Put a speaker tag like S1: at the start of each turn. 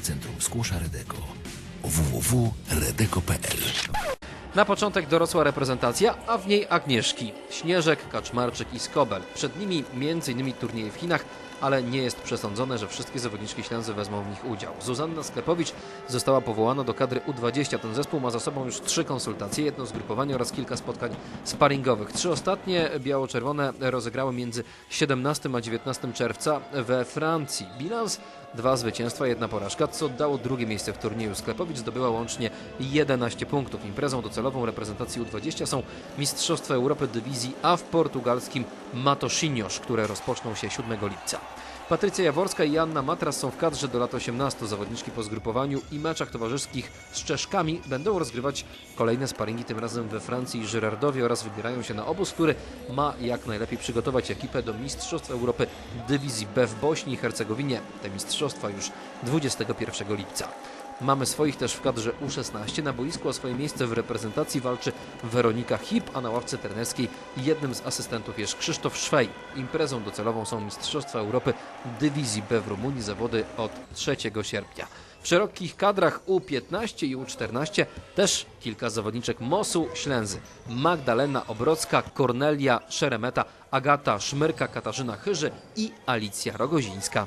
S1: Centrum Skłosza Redeko www.redeko.pl
S2: Na początek dorosła reprezentacja, a w niej Agnieszki. Śnieżek, Kaczmarczyk i Skobel. Przed nimi m.in. turnieje w Chinach, ale nie jest przesądzone, że wszystkie zawodniczki Ślęzy wezmą w nich udział. Zuzanna Sklepowicz została powołana do kadry U20. Ten zespół ma za sobą już trzy konsultacje, jedno zgrupowanie oraz kilka spotkań sparingowych. Trzy ostatnie biało-czerwone rozegrały między 17 a 19 czerwca we Francji. Bilans Dwa zwycięstwa, jedna porażka, co dało drugie miejsce w turnieju. Sklepowicz zdobyła łącznie 11 punktów. Imprezą docelową reprezentacji U20 są Mistrzostwa Europy Dywizji A w portugalskim Matosinhos, które rozpoczną się 7 lipca. Patrycja Jaworska i Joanna Matras są w kadrze do lat 18. Zawodniczki po zgrupowaniu i meczach towarzyskich z Czeszkami będą rozgrywać kolejne sparingi, tym razem we Francji i Żyrardowie oraz wybierają się na obóz, który ma jak najlepiej przygotować ekipę do Mistrzostw Europy Dywizji B w Bośni i Hercegowinie. Te mistrzostwa już 21 lipca. Mamy swoich też w kadrze U16. Na boisku o swoje miejsce w reprezentacji walczy Weronika Hip, a na ławce trenerskiej jednym z asystentów jest Krzysztof Szwej. Imprezą docelową są Mistrzostwa Europy Dywizji B w Rumunii, zawody od 3 sierpnia. W szerokich kadrach U15 i U14 też kilka zawodniczek MOSu Ślęzy. Magdalena Obrocka, Kornelia Szeremeta, Agata Szmyrka, Katarzyna Chyży i Alicja Rogozińska.